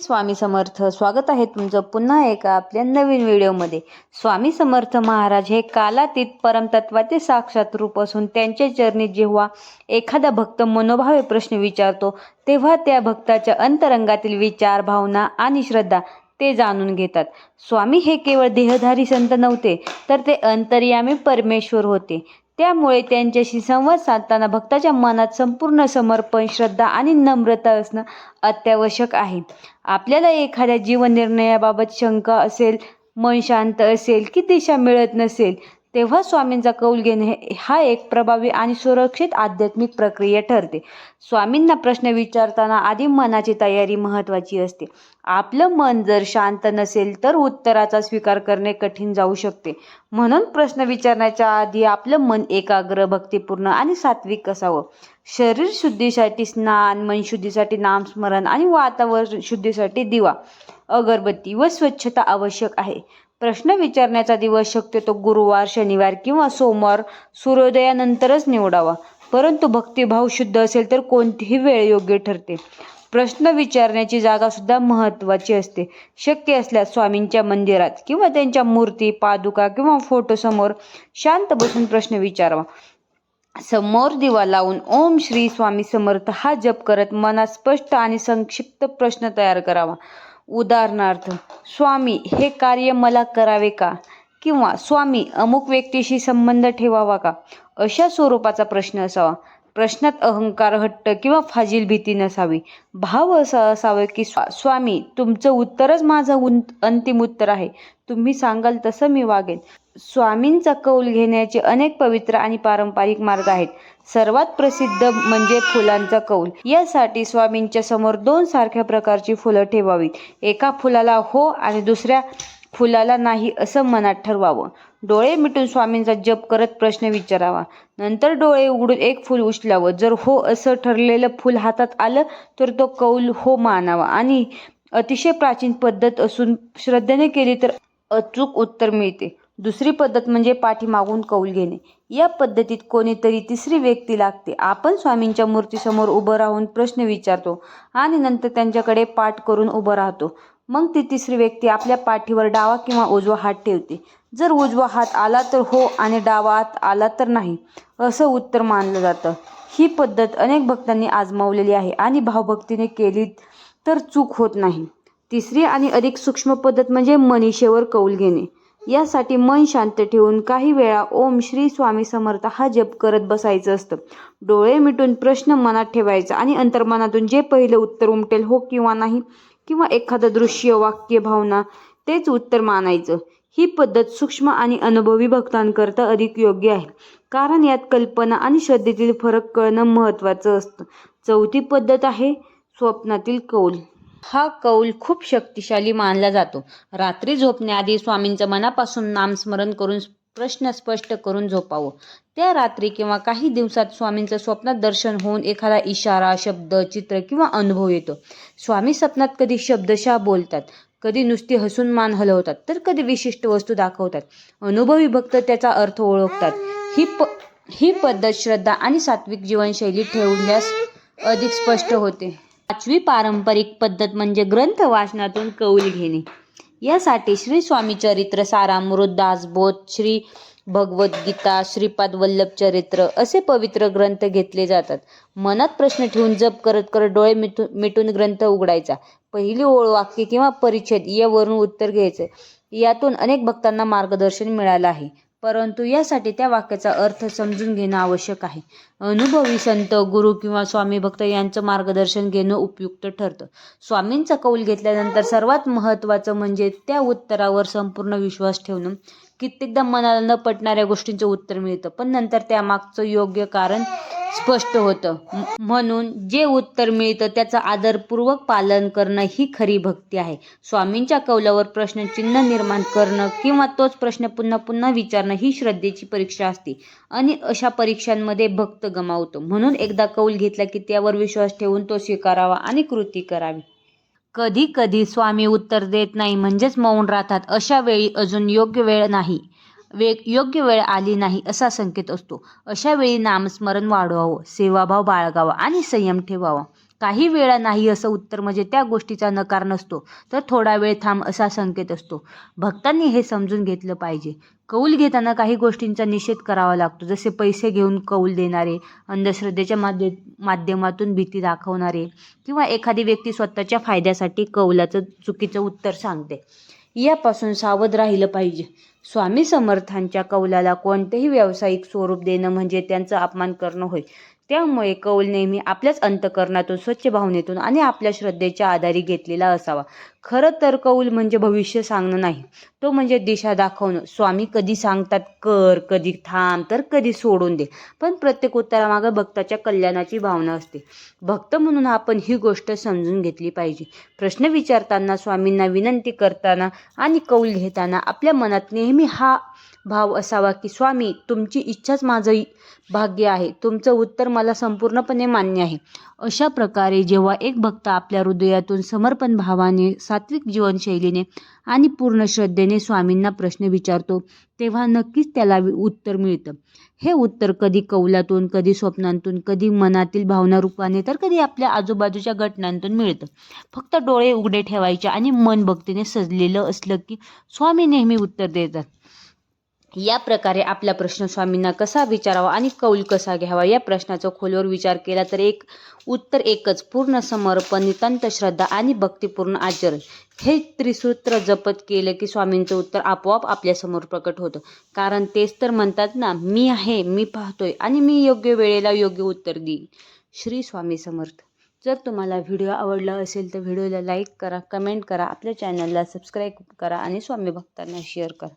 स्वामी समर्थ स्वागत आहे तुमचं पुन्हा एका आपल्या नवीन व्हिडिओमध्ये. स्वामी समर्थ महाराज हे कालातीत परमतत्वाचे साक्षात रूप असून त्यांच्या चरणी जेव्हा एखादा भक्त मनोभावे प्रश्न विचारतो तेव्हा त्या भक्ताच्या अंतरंगातील विचार भावना आणि श्रद्धा ते जाणून घेतात. स्वामी हे केवळ देहधारी संत नव्हते तर ते अंतर्यामी परमेश्वर होते. त्यामुळे त्यांच्याशी संवाद साधताना भक्ताच्या मनात संपूर्ण समर्पण श्रद्धा आणि नम्रता असणं अत्यावश्यक आहे. आपल्याला एखाद्या जीवन निर्णयाबाबत शंका असेल मन शांत असेल की दिशा मिळत नसेल तेव्हा स्वामींचा कौल घेणे हे- हा एक प्रभावी आणि सुरक्षित आध्यात्मिक प्रक्रिया ठरते. स्वामींना प्रश्न विचारताना आधी मनाची तयारी महत्त्वाची असते. आपलं मन जर शांत नसेल तर उत्तराचा स्वीकार करणे कठीण जाऊ शकते. म्हणून प्रश्न विचारण्याच्या आधी आपलं मन एकाग्र भक्तिपूर्ण आणि सात्विक असावं. शरीर शुद्धीसाठी स्नान मन शुद्धीसाठी नामस्मरण आणि वातावरण शुद्धीसाठी दिवा अगरबत्ती व स्वच्छता आवश्यक आहे. प्रश्न विचारण्याचा दिवस शक्यतो गुरुवार शनिवार किंवा सोमवार सूर्योदयानंतरच निवडावा. परंतु भक्तिभाव शुद्ध असेल तर कोणतीही वेळ योग्य ठरते. प्रश्न विचारण्याची जागा सुद्धा महत्त्वाची असते. शक्य असल्यास स्वामींच्या मंदिरात किंवा त्यांच्या मूर्ती पादुका किंवा फोटोसमोर शांत बसून प्रश्न विचारावा. समोर दिवा लावून ओम श्री स्वामी समर्थ हा जप करत मनात स्पष्ट आणि संक्षिप्त प्रश्न तयार करावा. उदाहरणार्थ स्वामी हे कार्य मला करावे का? किंवा स्वामी अमुक व्यक्तीशी संबंध ठेवावा का? अशा स्वरूपाचा प्रश्न असावा. प्रश्नात अहंकार हट्ट किंवा फाजील भीती नसावी. भाव असा असावं की स्वा स्वामी तुमचं उत्तरच माझं उं अंतिम उत्तर आहे. तुम्ही सांगाल तसं मी वागेन. स्वामींचा कौल घेण्याचे अनेक पवित्र आणि पारंपरिक मार्ग आहेत. सर्वात प्रसिद्ध म्हणजे फुलांचा कौल. यासाठी स्वामींच्या समोर दोन सारख्या प्रकारची फुलं ठेवावीत. एका फुलाला हो आणि दुसऱ्या फुलाला नाही असं मनात ठरवावं. डोळे मिटून स्वामींचा जप करत प्रश्न विचारावा. नंतर डोळे उघडून एक फूल उचलावं. जर हो असं ठरलेलं फूल हातात आलं तर तो कौल हो मानावा. आणि अतिशय प्राचीन पद्धत असून श्रद्धेने केली तर अचूक उत्तर मिळते. दुसरी पद्धत म्हणजे पाठीमागून कौल घेणे. या पद्धतीत कोणीतरी तिसरी व्यक्ती लागते. आपण स्वामींच्या मूर्तीसमोर उभं राहून प्रश्न विचारतो आणि नंतर त्यांच्याकडे पाठ करून उभं राहतो. मग ती तिसरी व्यक्ती आपल्या पाठीवर डावा किंवा उजवा हात ठेवते. जर उजवा हात आला तर हो आणि डावा हात आला तर नाही असं उत्तर मानलं जातं. ही पद्धत अनेक भक्तांनी आजमावलेली आहे आणि भावभक्तीने केली तर चूक होत नाही. तिसरी आणि अधिक सूक्ष्म पद्धत म्हणजे मनीषेवर कौल घेणे. यासाठी मन शांत ठेवून काही वेळा ओम श्री स्वामी समर्थ हा जप करत बसायचं असतं. डोळे मिटून प्रश्न मनात ठेवायचा आणि अंतर्मनातून जे पहिलं उत्तर उमटेल हो किंवा नाही किंवा एखादं दृश्य वाक्य भावना तेच उत्तर मानायचं. ही पद्धत सूक्ष्म आणि अनुभवी भक्तांकरता अधिक योग्य आहे. कारण यात कल्पना आणि श्रद्धेतील फरक कळणं महत्त्वाचं असतं. चौथी पद्धत आहे स्वप्नातील कौल. हा कौल खूप शक्तिशाली मानला जातो. रात्री झोपण्याआधी स्वामींचं मनापासून नामस्मरण करून प्रश्न स्पष्ट करून झोपावं. त्या रात्री किंवा काही दिवसात स्वामींचं स्वप्नात दर्शन होऊन एखादा इशारा शब्द चित्र किंवा अनुभव येतो. स्वामी स्वप्नात कधी शब्दशः बोलतात कधी नुसती हसून मान हलवतात तर कधी विशिष्ट वस्तू दाखवतात. अनुभवी भक्त त्याचा अर्थ ओळखतात. ही प ही पद्धत श्रद्धा आणि सात्विक जीवनशैली ठेवण्यास अधिक स्पष्ट होते. पाचवी पारंपरिक पद्धत म्हणजे ग्रंथ वाचनातून कौल घेणे. यासाठी श्री स्वामी चरित्र सारामृत दासबोध श्री भगवद्गीता श्रीपाद वल्लभ चरित्र असे पवित्र ग्रंथ घेतले जातात. मनात प्रश्न ठेवून जप करत करत डोळे मिटून मिटून ग्रंथ उघडायचा. पहिली ओळ वाक्य किंवा परिच्छेद यावरून उत्तर घ्यायचं. यातून अनेक भक्तांना मार्गदर्शन मिळालं आहे. परंतु यासाठी त्या वाक्याचा अर्थ समजून घेणं आवश्यक आहे. अनुभवी संत गुरु किंवा स्वामी भक्त यांचं मार्गदर्शन घेणं उपयुक्त ठरतं. स्वामींचा कौल घेतल्यानंतर सर्वात महत्त्वाचं म्हणजे त्या उत्तरावर संपूर्ण विश्वास ठेवणं. कित्येकदा मनाला न पटणाऱ्या गोष्टींचं उत्तर मिळतं. पण नंतर त्यामागचं योग्य कारण स्पष्ट होतं. म्हणून जे उत्तर मिळतं त्याचं आदरपूर्वक पालन करणं ही खरी भक्ती आहे. स्वामींच्या कौलावर प्रश्नचिन्ह निर्माण करणं किंवा तोच प्रश्न पुन्हा पुन्हा विचारणं ही श्रद्धेची परीक्षा असते. आणि अशा परीक्षांमध्ये भक्त गमावतो. म्हणून एकदा कौल घेतला की त्यावर विश्वास ठेवून तो स्वीकारावा आणि कृती करावी. कधी कधी स्वामी उत्तर देत नाही म्हणजेच मौन राहतात. अशा वेळी अजून योग्य वेळ नाही. वेग योग्य वेळ आली नाही असा संकेत असतो. अशा वेळी नामस्मरण वाढवावं सेवाभाव बाळगावा आणि संयम ठेवावा. काही वेळा नाही असं उत्तर म्हणजे त्या गोष्टीचा नकार नसतो. तर थोडा वेळ थांब असा संकेत असतो. भक्तांनी हे समजून घेतलं पाहिजे. कौल घेताना काही गोष्टींचा निषेध करावा लागतो. जसे पैसे घेऊन कौल देणारे अंधश्रद्धेच्या माध्य माध्यमातून भीती दाखवणारे किंवा एखादी व्यक्ती स्वतःच्या फायद्यासाठी कौलाचं चुकीचं उत्तर सांगते. यापासून सावध राहिलं पाहिजे. स्वामी समर्थांच्या कौलाला कोणतेही व्यावसायिक स्वरूप देणं म्हणजे त्यांचा अपमान करणं होय. त्यामुळे कौल नेहमी आपल्याच अंतकरणातून स्वच्छ भावनेतून आणि आपल्या श्रद्धेच्या आधारी घेतलेला असावा. खरं तर कौल म्हणजे भविष्य सांगणं नाही. तो म्हणजे दिशा दाखवणं. स्वामी कधी सांगतात कर कधी थांब तर कधी सोडून दे. पण प्रत्येक उत्तरामागं भक्ताच्या कल्याणाची भावना असते. भक्त म्हणून आपण ही गोष्ट समजून घेतली पाहिजे. प्रश्न विचारताना स्वामींना विनंती करताना आणि कौल घेताना आपल्या मनात नेहमी हा भाव असावा की स्वामी तुमची इच्छाच माझं भाग्य आहे. तुमचं उत्तर मला संपूर्णपणे मान्य आहे. अशा प्रकारे जेव्हा एक भक्त आपल्या हृदयातून समर्पण भावाने सात्विक जीवनशैलीने आणि पूर्ण श्रद्धेने स्वामींना प्रश्न विचारतो तेव्हा नक्कीच त्याला वि- उत्तर मिळतं. हे उत्तर कधी कौलातून कधी स्वप्नांतून कधी मनातील भावना रूपाने तर कधी आपल्या आजूबाजूच्या घटनांतून मिळतं. फक्त डोळे उघडे ठेवायचे आणि मन भक्तीने सजलेलं असलं की स्वामी नेहमी उत्तर देतात. या प्रकारे आपला प्रश्न स्वामींना कसा विचारावा आणि कौल कसा घ्यावा या प्रश्नाचा खोलवर विचार केला तर एक उत्तर एकच पूर्ण समर्पण नितांत श्रद्धा आणि भक्तिपूर्ण आचरण. हे त्रिसूत्र जपत केलं की स्वामींचं उत्तर आपोआप आपल्यासमोर प्रकट होतं. कारण तेच तर म्हणतात ना मी आहे मी पाहतोय आणि मी योग्य वेळेला योग्य उत्तर देईन. श्री स्वामी समर्थ. जर तुम्हाला व्हिडिओ आवडला असेल तर व्हिडिओला लाईक करा कमेंट करा आपल्या चॅनलला सबस्क्राईब करा आणि स्वामी भक्तांना शेअर करा.